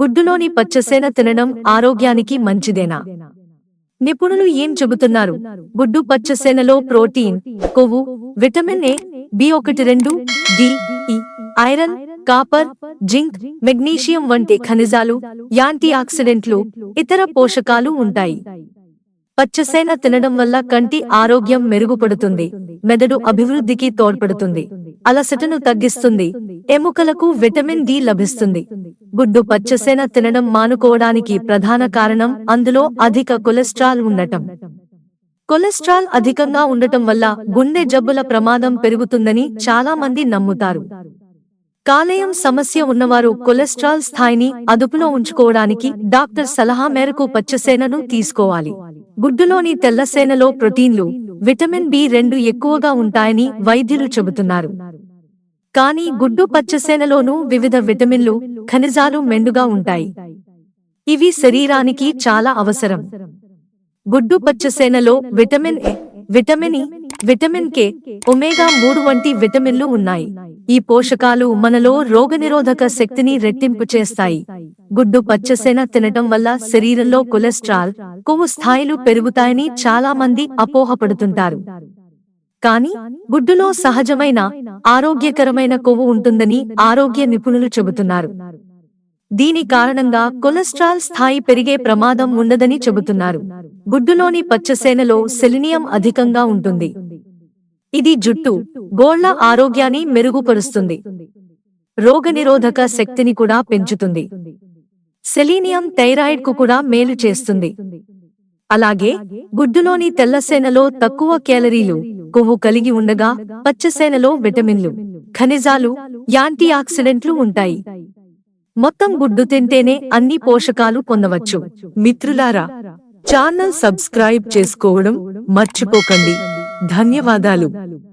గుడ్డులోని పచ్చసేన తినడం ఆరోగ్యానికి మంచిదేనా? నిపుణులు ఏం చెబుతున్నారు? గుడ్డు పచ్చసేనలో ప్రోటీన్ కొవ్వు విటమిన్ ఏ బి ఒకటి రెండు D iron copper zinc magnesium వంటి ఖనిజాలు యాంటీ ఆక్సిడెంట్లు ఇతర పోషకాలు ఉంటాయి. పచ్చసేన తినడం వల్ల కంటి ఆరోగ్యం మెరుగుపడుతుంది మెదడు అభివృద్ధికి తోడ్పడుతుంది. అలసటను తగ్గిస్తుంది. ఎముకలకు విటమిన్ డి లభిస్తుంది. గుడ్డు పచ్చసేన తినడం మానుకోవడానికి ప్రధాన కారణం అందులో అధిక కొలెస్ట్రాల్ ఉండటం. కొలెస్ట్రాల్ అధికంగా ఉండటం వల్ల గుండె జబ్బుల ప్రమాదం పెరుగుతుందని చాలా మంది నమ్ముతారు. కాలేయం సమస్య ఉన్నవారు కొలెస్ట్రాల్ స్థాయిని అదుపులో ఉంచుకోవడానికి డాక్టర్ సలహా మేరకు పచ్చసేనను తీసుకోవాలి. గుడ్డులోని తెల్లసేనలో ప్రోటీన్లు విటమిన్ బి రెండు ఎక్కువగా ఉంటాయని వైద్యులు చెబుతున్నారు. కానీ గుడ్డు పచ్చసేనలోనూ వివిధ విటమిన్లు ఖనిజాలు మెండుగా ఉంటాయి. ఇవి శరీరానికి చాలా అవసరం. గుడ్డు పచ్చసేనలో vitamin A vitamin E vitamin K omega మూడు వంటి విటమిన్లు ఉన్నాయి. ఈ పోషకాలు మనలో రోగనిరోధక శక్తిని రెట్టింపు చేస్తాయి. గుడ్డు పచ్చసేన తినటం వల్ల శరీరంలో కొలెస్ట్రాల్ కొవ్వు స్థాయిలు పెరుగుతాయని చాలా మంది అపోహపడుతుంటారు. కానీ గుడ్డులో సహజమైన ఆరోగ్యకరమైన కొవ్వు ఉంటుందని ఆరోగ్య నిపుణులు చెబుతున్నారు. దీని కారణంగా కొలెస్ట్రాల్ స్థాయి పెరిగే ప్రమాదం ఉండదని చెబుతున్నారు. గుడ్డులోని పచ్చసేనలో సెలినియం అధికంగా ఉంటుంది. ఇది జుట్టు గోళ్ళ ఆరోగ్యాన్ని మెరుగుపరుస్తుంది. రోగనిరోధక శక్తిని కూడా పెంచుతుంది. సెలీనియం థైరాయిడ్కు కూడా మేలు చేస్తుంది. అలాగే గుడ్డులోని తెల్లసేనలో తక్కువ క్యాలరీలు కొవ్వు కలిగి ఉండగా పచ్చసేనలో విటమిన్లు ఖనిజాలు యాంటీ ఆక్సిడెంట్లు ఉంటాయి. మొత్తం గుడ్డు తింటేనే అన్ని పోషకాలు పొందవచ్చు. మిత్రులారా ఛానల్ సబ్స్క్రైబ్ చేసుకోవడం మర్చిపోకండి. ధన్యవాదాలు.